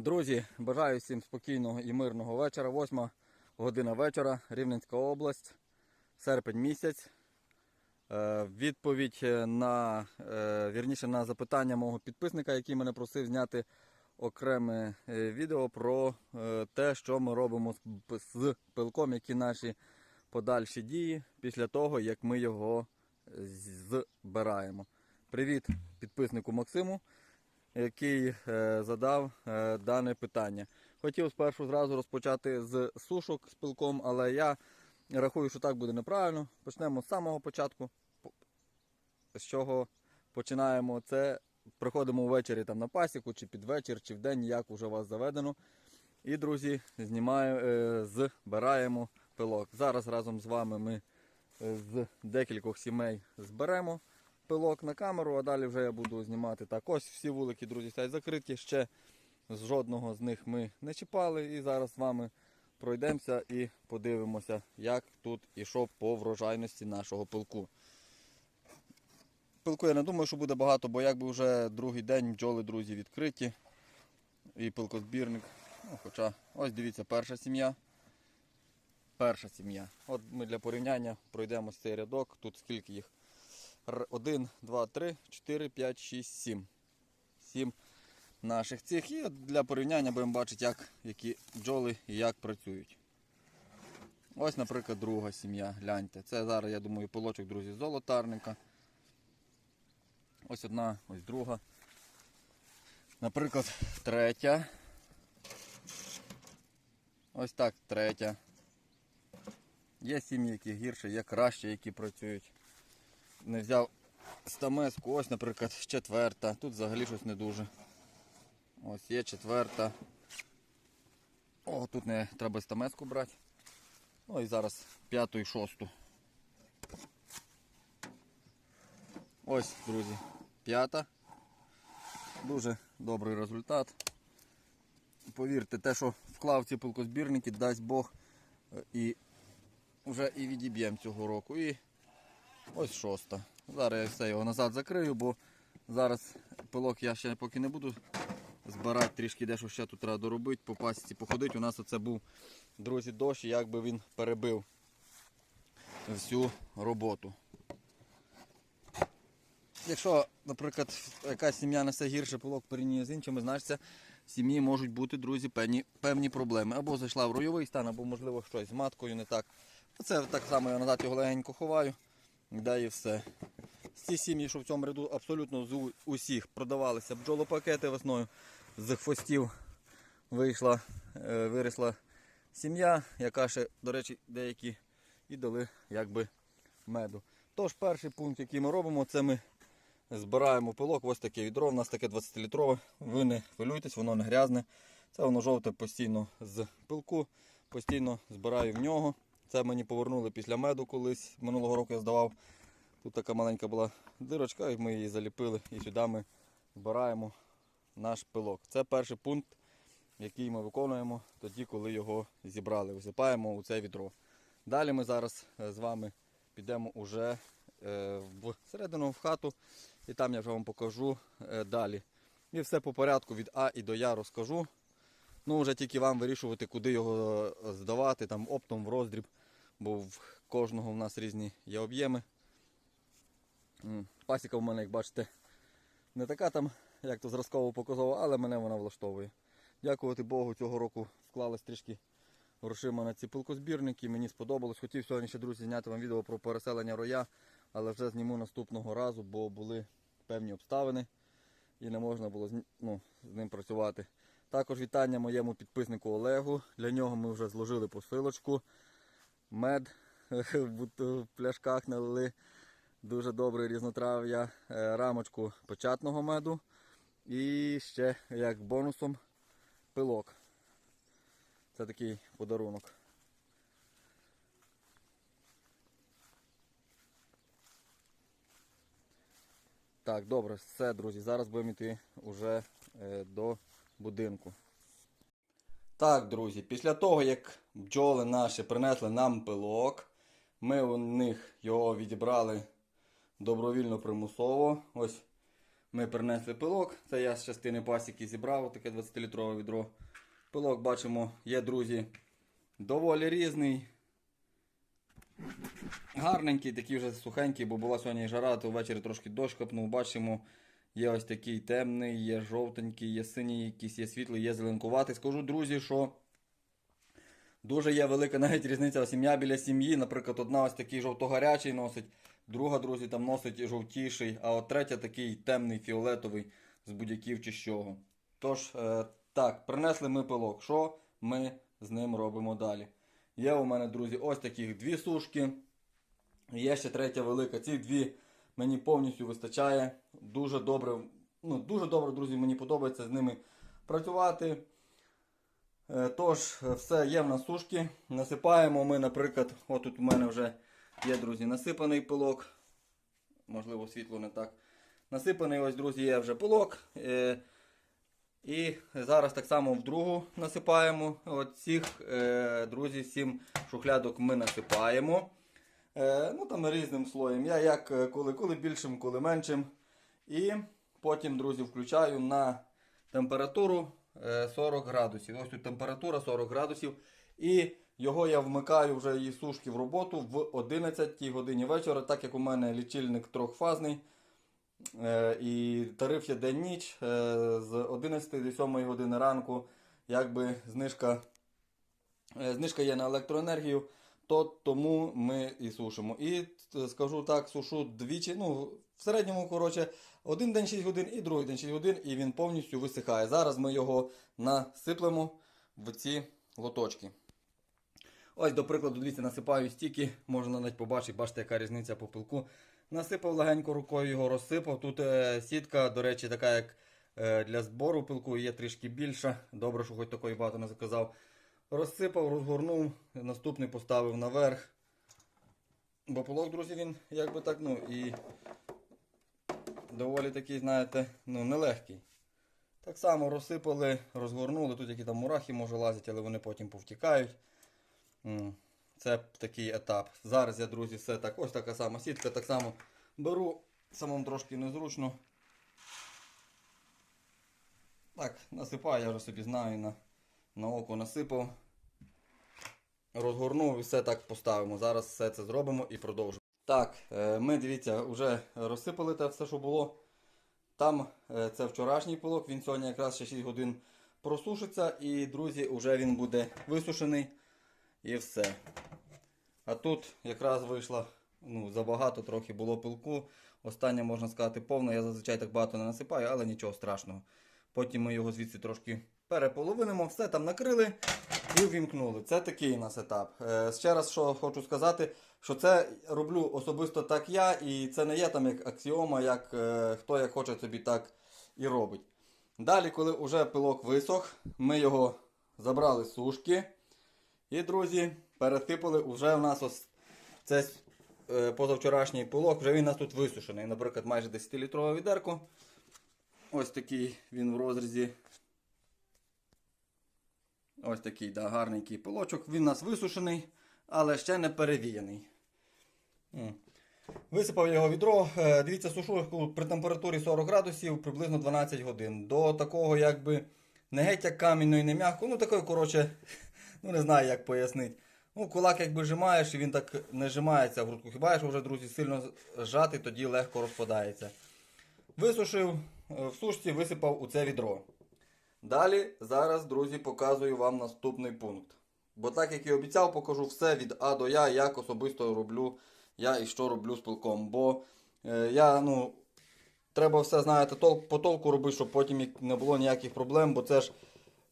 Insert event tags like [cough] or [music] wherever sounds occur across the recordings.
Друзі, бажаю всім спокійного і мирного вечора. Восьма година вечора, Рівненська область, серпень місяць. Е, Відповідь на е, вірніше на запитання мого підписника, який мене просив зняти окреме е, відео про е, те, що ми робимо з пилком, які наші подальші дії після того, як ми його збираємо. Привіт підписнику Максиму який е, задав е, дане питання. Хотів спершу зразу розпочати з сушок з пилком, але я рахую, що так буде неправильно. Почнемо з самого початку. З чого починаємо? Це приходимо ввечері там на пасіку, чи під вечір, чи в день, як уже вас заведено. І, друзі, знімаю, е, збираємо пилок. Зараз разом з вами ми з декількох сімей зберемо пилок на камеру, а далі вже я буду знімати так. Ось всі вулики, друзі, стоять закриті. Ще з жодного з них ми не чіпали. І зараз з вами пройдемося і подивимося, як тут і що по врожайності нашого пилку. Пилку я не думаю, що буде багато, бо якби вже другий день бджоли, друзі, відкриті. І пилкозбірник. Ну, хоча, ось дивіться, перша сім'я. Перша сім'я. От ми для порівняння пройдемо цей рядок. Тут скільки їх? 1, 2, 3, 4, 5, 6, 7. 7 наших цих. І для порівняння будемо бачити, як, які бджоли і як працюють. Ось, наприклад, друга сім'я. Гляньте. Це зараз, я думаю, полочок, друзі, золотарника. Ось одна, ось друга. Наприклад, третя. Ось так, третя. Є сім'ї, які гірше, є краще, які працюють не взяв стамеску, ось, наприклад, четверта. Тут взагалі щось не дуже. Ось є четверта. О, тут не треба стамеску брати. Ну і зараз п'яту і шосту. Ось, друзі, п'ята. Дуже добрий результат. Повірте, те, що вклав ці пилкозбірники, дасть Бог е, і вже і відіб'ємо цього року. І Ось шоста. Зараз я все його назад закрию, бо зараз пилок я ще поки не буду збирати, трішки дещо ще тут треба доробити, по пасіці походити. У нас оце був, друзі, дощ, і якби він перебив всю роботу. Якщо, наприклад, якась сім'я несе гірше пилок порівняно з іншими, значить в сім'ї можуть бути, друзі, певні, певні проблеми. Або зайшла в ройовий стан, або, можливо, щось з маткою не так. Оце так само я назад його легенько ховаю. Да і все. Ці сім'ї, що в цьому ряду абсолютно з усіх продавалися бджолопакети весною. З хвостів вийшла, е, виросла сім'я, яка ще, до речі, деякі і дали якби меду. Тож перший пункт, який ми робимо, це ми збираємо пилок. Ось таке відро. У нас таке 20-літрове. Ви не хвилюйтесь, воно не грязне. Це воно жовте постійно з пилку. Постійно збираю в нього. Це мені повернули після меду колись. Минулого року я здавав. Тут така маленька була дирочка, і ми її заліпили. І сюди ми збираємо наш пилок. Це перший пункт, який ми виконуємо тоді, коли його зібрали. Висипаємо у це відро. Далі ми зараз е, з вами підемо уже е, всередину в хату, і там я вже вам покажу е, далі. І все по порядку від А і до Я розкажу. Ну, вже тільки вам вирішувати, куди його здавати, там оптом в роздріб, бо в кожного в нас різні є об'єми. Пасіка в мене, як бачите, не така там, як то зразково показова, але мене вона влаштовує. Дякувати Богу, цього року склалось трішки грошима на ці пилкозбірники. Мені сподобалось. Хотів сьогодні ще, друзі, зняти вам відео про переселення роя, але вже зніму наступного разу, бо були певні обставини і не можна було ну, з ним працювати. Також вітання моєму підписнику Олегу. Для нього ми вже зложили посилочку. Мед [laughs] в пляшках налили. Дуже добре різнотрав'я, е, рамочку печатного меду. І ще як бонусом пилок. Це такий подарунок. Так, добре, все, друзі. Зараз будемо йти вже е, до будинку. Так, друзі, після того, як бджоли наші принесли нам пилок, ми у них його відібрали добровільно примусово. Ось ми принесли пилок. Це я з частини пасіки зібрав, таке 20-літрове відро. Пилок бачимо, є, друзі, доволі різний. Гарненький, такий вже сухенький, бо була сьогодні жара, то ввечері трошки дощ капнув. Бачимо, є ось такий темний, є жовтенький, є синій, якийсь є світлий, є зеленкуватий. Скажу, друзі, що дуже є велика навіть різниця сім'я біля сім'ї. Наприклад, одна ось такий жовто-гарячий носить, друга, друзі, там носить жовтіший, а от третя такий темний, фіолетовий з будь-яків чи з чого. Тож, е, так, принесли ми пилок. Що ми з ним робимо далі? Є у мене, друзі, ось таких дві сушки. Є ще третя велика. Ці дві мені повністю вистачає. Дуже добре, ну, дуже добре, друзі, мені подобається з ними працювати. Е, Тож, е, все є в нас сушки. Насипаємо ми, наприклад, отут у мене вже є, друзі, насипаний пилок. Можливо, світло не так. Насипаний, ось, друзі, є вже пилок. Е, І зараз так само в другу насипаємо. От цих, друзі, сім шухлядок ми насипаємо. Е, ну там різним слоєм. Я як е, коли, коли більшим, коли меншим. І потім, друзі, включаю на температуру е, 40 градусів. Ось тут температура 40 градусів. І його я вмикаю вже її сушки в роботу в 11 годині вечора, так як у мене лічильник трьохфазний. Е, і тариф є день-ніч е, з 11 до 7 години ранку. Якби знижка, е, знижка є на електроенергію, то тому ми і сушимо. І е, скажу так, сушу двічі. Ну, в середньому, коротше, один день 6 годин і другий день 6 годин, і він повністю висихає. Зараз ми його насиплемо в ці лоточки. Ось, до прикладу, дивіться, насипаю стільки, можна навіть побачити, бачите, яка різниця по пилку. Насипав легенько рукою, його розсипав. Тут е, сітка, до речі, така як е, для збору пилку, є трішки більша. Добре, що хоч такої багато не заказав. Розсипав, розгорнув, наступний поставив наверх. Бо пилок, друзі, він якби так, ну і доволі такий, знаєте, ну, нелегкий. Так само розсипали, розгорнули. Тут які там мурахи може лазять, але вони потім повтікають. Це такий етап. Зараз я, друзі, все так. Ось така сама сітка. Так само беру, самому трошки незручно. Так, насипаю, я вже собі знаю, на, на око насипав. Розгорнув і все так поставимо. Зараз все це зробимо і продовжимо. Так, е, ми дивіться, вже розсипали те все, що було. Там е, це вчорашній пилок, він сьогодні якраз ще 6 годин просушиться і, друзі, вже він буде висушений і все. А тут якраз вийшло ну, забагато трохи було пилку. Остання, можна сказати, повна. Я зазвичай так багато не насипаю, але нічого страшного. Потім ми його звідси трошки переполовинимо, все там накрили і увімкнули. Це такий у нас етап. Е, ще раз що хочу сказати, що це роблю особисто так я, і це не є там як аксіома, як е, хто як хоче собі так і робить. Далі, коли вже пилок висох, ми його забрали з сушки. І, друзі, перетипали вже у нас ось це е, позавчорашній пилок, вже він у нас тут висушений. Наприклад, майже 10-літрове відерко. Ось такий він в розрізі. Ось такий да, гарненький пилочок. Він у нас висушений, але ще не перевіяний. Висипав його відро. Е, Дивіться, сушу при температурі 40 градусів приблизно 12 годин. До такого, якби не геть як камінно і не м'яко. Ну, такої, коротше, [laughs] ну не знаю, як пояснити. Ну, кулак якби жимаєш, і він так не жимається в грудку. Хіба що вже, друзі, сильно зжати, тоді легко розпадається. Висушив е, в сушці, висипав у це відро. Далі, зараз, друзі, показую вам наступний пункт. Бо так як і обіцяв, покажу все від А до Я, як особисто роблю я і що роблю з пилком. Бо е, я, ну, треба все, знаєте, тол- по толку робити, щоб потім не було ніяких проблем, бо це ж,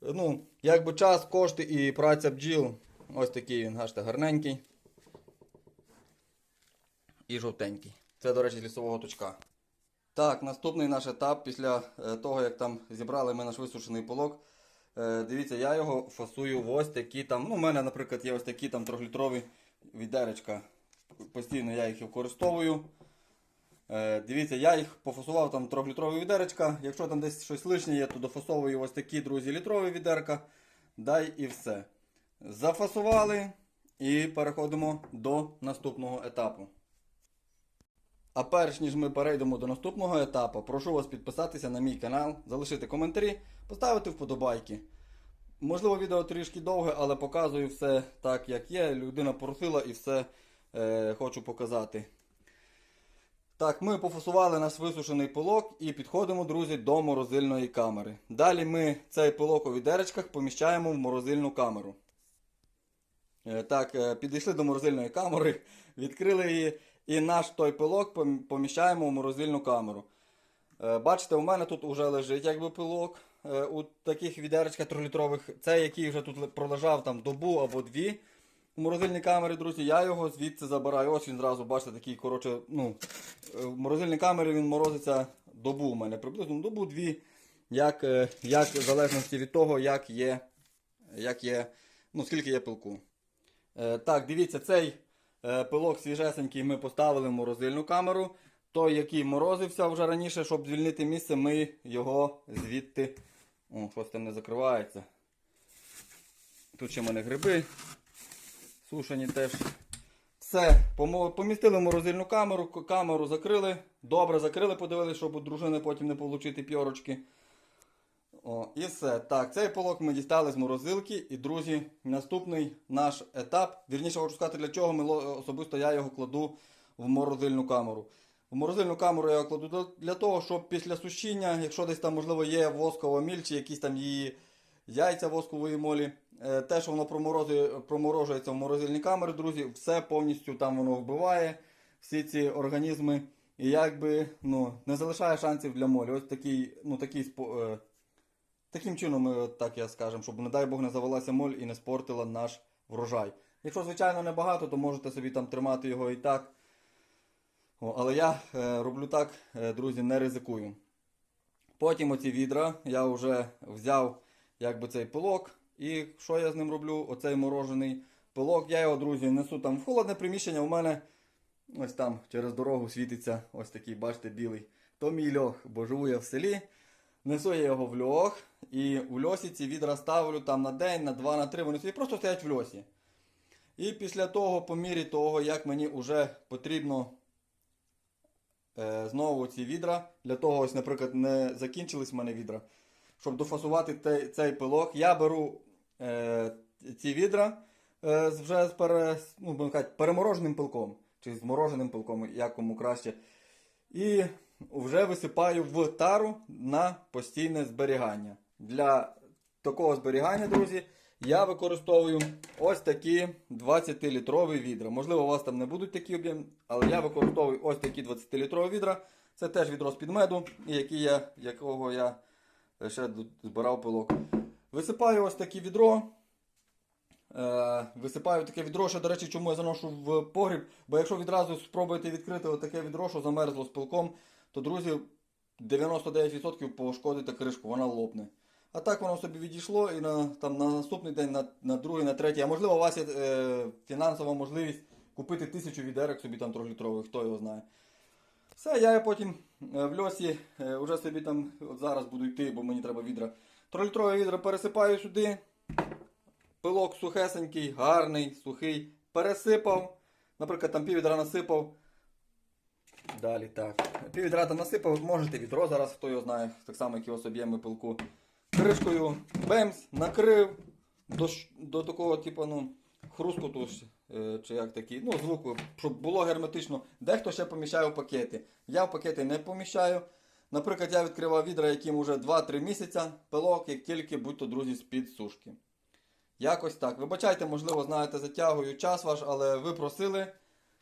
ну, якби час, кошти і праця бджіл. Ось такий він, бачите, гарненький. І жовтенький. Це, до речі, з лісового точка. Так, наступний наш етап після е, того, як там зібрали ми наш висушений полок. Е, дивіться, я його фасую в ось такі там. Ну, у мене, наприклад, є ось такі там трьохлітрові відеречка. Постійно я їх використовую. Е, дивіться, я їх пофасував там трьохлітрові відеречка. Якщо там десь щось лишнє є, то дофасовую ось такі, друзі, літрові відерка. Дай і все. Зафасували і переходимо до наступного етапу. А перш ніж ми перейдемо до наступного етапу, прошу вас підписатися на мій канал, залишити коментарі, поставити вподобайки. Можливо, відео трішки довге, але показую все так, як є. Людина просила і все е, хочу показати. Так, ми пофасували наш висушений пилок і підходимо, друзі, до морозильної камери. Далі ми цей пилок у відеречках поміщаємо в морозильну камеру. Е, Так, е, підійшли до морозильної камери, [laughs] відкрили її, і наш той пилок поміщаємо в морозильну камеру. Е, Бачите, у мене тут вже лежить якби пилок е, у таких відеречках 3-літрових. Це який вже тут пролежав там добу або дві у морозильній камері, друзі. Я його звідси забираю. Ось він зразу, бачите, такий, коротше, ну, е, в морозильній камері він морозиться добу у мене, приблизно добу-дві, як, як в залежності від того, як є, як є, ну, скільки є пилку. Так, дивіться, цей пилок свіжесенький ми поставили в морозильну камеру. Той, який морозився вже раніше, щоб звільнити місце, ми його звідти. О, щось там не закривається. Тут ще в мене гриби. Сушені теж. Все, помістили в морозильну камеру, камеру закрили. Добре закрили, подивилися, щоб у дружини потім не отримати п'yorочки. О, і все. Так, цей полок ми дістали з морозилки. І, друзі, наступний наш етап. Вірніше хочу сказати, для чого ми особисто я його кладу в морозильну камеру. В морозильну камеру я його кладу для того, щоб після сушіння, якщо десь там, можливо, є воскова міль чи якісь там її яйця воскової молі, е, те, що воно проморожується в морозильній камері, друзі, все повністю там воно вбиває, всі ці організми. І якби ну, не залишає шансів для молі. Ось такий, ну, такий е, Таким чином, ми, так я скажем, щоб, не дай Бог, не завелася моль і не спортила наш врожай. Якщо, звичайно, небагато, то можете собі там тримати його і так. О, але я е, роблю так, е, друзі, не ризикую. Потім оці відра я вже взяв якби цей пилок. І що я з ним роблю? Оцей морожений пилок. Я його, друзі, несу там в холодне приміщення. У мене ось там через дорогу світиться ось такий, бачите, білий. То мій льох, бо живу я в селі. Несу я його в льох, і в льосі ці відра ставлю там на день, на два, на три, вони собі просто стоять в льосі. І після того, по мірі того, як мені вже потрібно е, знову ці відра, для того, ось, наприклад, не закінчились в мене відра, щоб дофасувати те- цей пилок, я беру е, ці відра е, вже з пере, ну, казати, перемороженим пилком, чи з мороженим пилком, як кому краще. І вже висипаю в тару на постійне зберігання. Для такого зберігання, друзі, я використовую ось такі 20-літрові відра. Можливо, у вас там не будуть такі об'єми, але я використовую ось такі 20-літрові відра. Це теж відро з-під меду, які я, якого я ще збирав пилок. Висипаю ось таке відро. Е, висипаю таке відро, ще, до речі, чому я заношу в погріб. Бо якщо відразу спробуєте відкрити таке відро, що замерзло з пилком, то, друзі, 99% пошкодите кришку, вона лопне. А так воно собі відійшло і на, там, на наступний день, на, на другий, на третій. А можливо, у вас є е, фінансова можливість купити тисячу відерок собі там трьохлітрових, хто його знає. Все, я потім е, в льосі е, вже собі там от зараз буду йти, бо мені треба відра. Трьохлітрове відро пересипаю сюди. Пилок сухесенький, гарний, сухий. Пересипав. Наприклад, там пів насипав. Далі так. Пів відра там насипав, можете відро зараз, хто його знає, так само, як ось об'єми пилку. Кришкою бемс, накрив до, до такого, типу, ну, хрускоту, е, чи як такий, ну, звуку, щоб було герметично. Дехто ще поміщає в пакети. Я в пакети не поміщаю. Наприклад, я відкривав відра, яким уже 2-3 місяця, пилок, як тільки будь-то, друзі, з-під сушки. Якось так. Вибачайте, можливо, знаєте, затягую час ваш, але ви просили,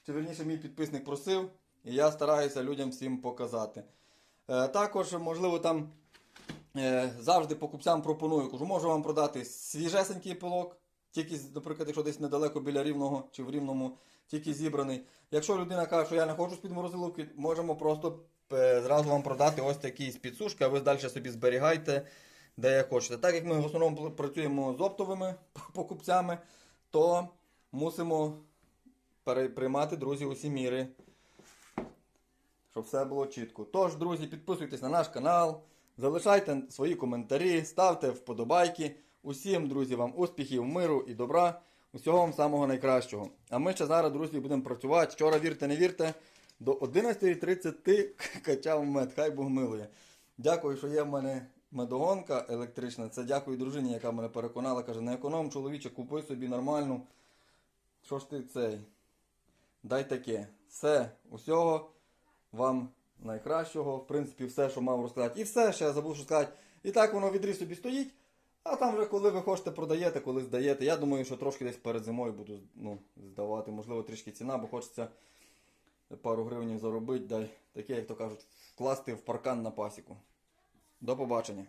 чи верніше мій підписник просив, і я стараюся людям всім показати. Е, також, можливо, там завжди покупцям пропоную, кажу, можу вам продати свіжесенький пилок, тільки, наприклад, якщо десь недалеко біля рівного чи в рівному, тільки зібраний. Якщо людина каже, що я не хочу з-під морозиловки, можемо просто е, зразу вам продати ось такий з-під а ви далі собі зберігайте, де як хочете. Так як ми в основному працюємо з оптовими [laughs] покупцями, то мусимо приймати, друзі, усі міри. Щоб все було чітко. Тож, друзі, підписуйтесь на наш канал, залишайте свої коментарі, ставте вподобайки. Усім, друзі, вам успіхів, миру і добра. Усього вам самого найкращого. А ми ще зараз, друзі, будемо працювати. Вчора вірте, не вірте. До 11.30 [laughs] качав мед, хай Бог милує. Дякую, що є в мене медогонка електрична. Це дякую дружині, яка мене переконала. Каже, не економ, чоловіче, купи собі нормальну. Що ж ти цей? Дай таке. Все, усього вам найкращого. В принципі, все, що мав розказати. І все, ще я забув що сказати. І так воно відріз собі стоїть. А там вже коли ви хочете продаєте, коли здаєте. Я думаю, що трошки десь перед зимою буду ну, здавати. Можливо, трішки ціна, бо хочеться пару гривень заробити, дай таке, як то кажуть, вкласти в паркан на пасіку. До побачення.